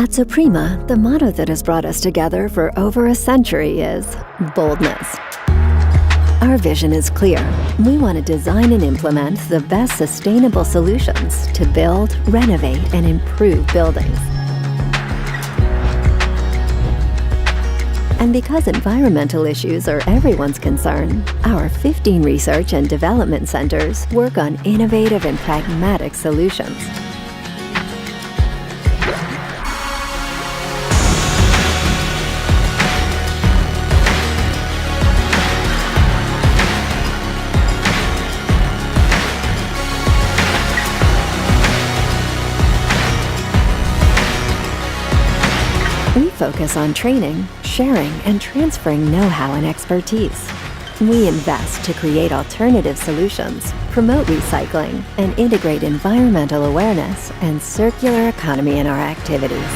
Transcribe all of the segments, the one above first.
At Suprema, the motto that has brought us together for over a century is boldness. Our vision is clear. We want to design and implement the best sustainable solutions to build, renovate, and improve buildings. And because environmental issues are everyone's concern, our 15 research and development centers work on innovative and pragmatic solutions. Focus on training, sharing, and transferring know how and expertise. We invest to create alternative solutions, promote recycling, and integrate environmental awareness and circular economy in our activities.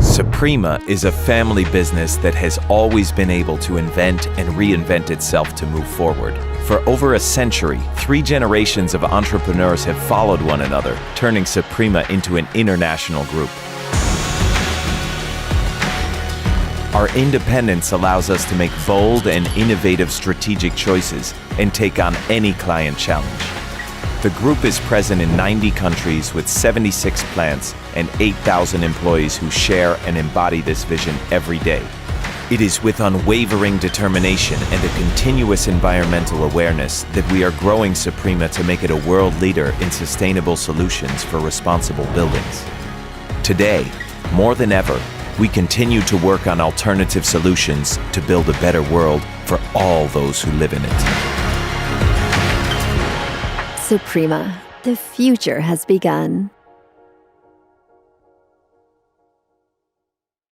Suprema is a family business that has always been able to invent and reinvent itself to move forward. For over a century, three generations of entrepreneurs have followed one another, turning Suprema into an international group. Our independence allows us to make bold and innovative strategic choices and take on any client challenge. The group is present in 90 countries with 76 plants and 8,000 employees who share and embody this vision every day. It is with unwavering determination and a continuous environmental awareness that we are growing Suprema to make it a world leader in sustainable solutions for responsible buildings. Today, more than ever, we continue to work on alternative solutions to build a better world for all those who live in it. Suprema, the future has begun.